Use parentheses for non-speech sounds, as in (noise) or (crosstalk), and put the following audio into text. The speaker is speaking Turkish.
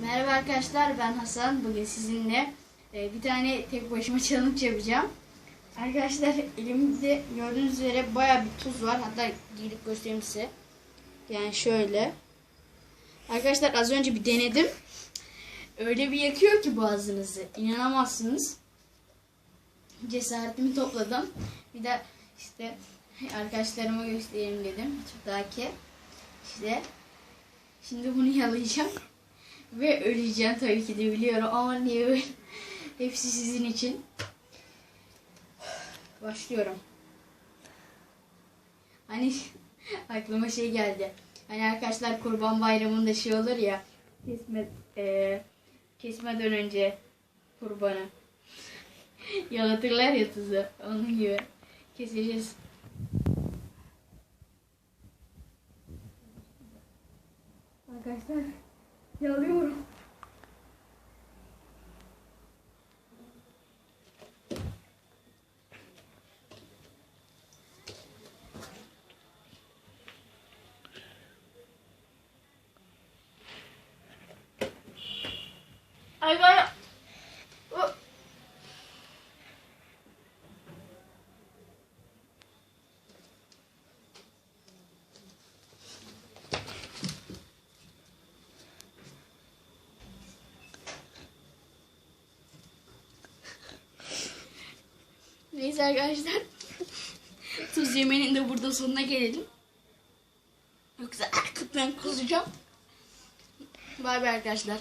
Merhaba arkadaşlar ben Hasan. Bugün sizinle e, bir tane tek başıma challenge yapacağım. Arkadaşlar elimde gördüğünüz üzere baya bir tuz var. Hatta giyip göstereyim size. Yani şöyle. Arkadaşlar az önce bir denedim. Öyle bir yakıyor ki boğazınızı. İnanamazsınız. Cesaretimi topladım. Bir de işte arkadaşlarıma göstereyim dedim. Tuttaki. İşte şimdi bunu yalayacağım. Ve öleceğim tabii ki de biliyorum ama niye öyle? (laughs) Hepsi sizin için. Başlıyorum. Hani (laughs) aklıma şey geldi. Hani arkadaşlar kurban bayramında şey olur ya kesme eee, kesmeden önce kurbanı (laughs) yalatırlar ya tuzu. Onun gibi keseceğiz. Arkadaşlar yalıyorum. Ay ben... Neyse arkadaşlar. (laughs) Tuz yemeğinin de burada sonuna gelelim. Yoksa (laughs) kıtmen kuzacağım. Bay bay arkadaşlar.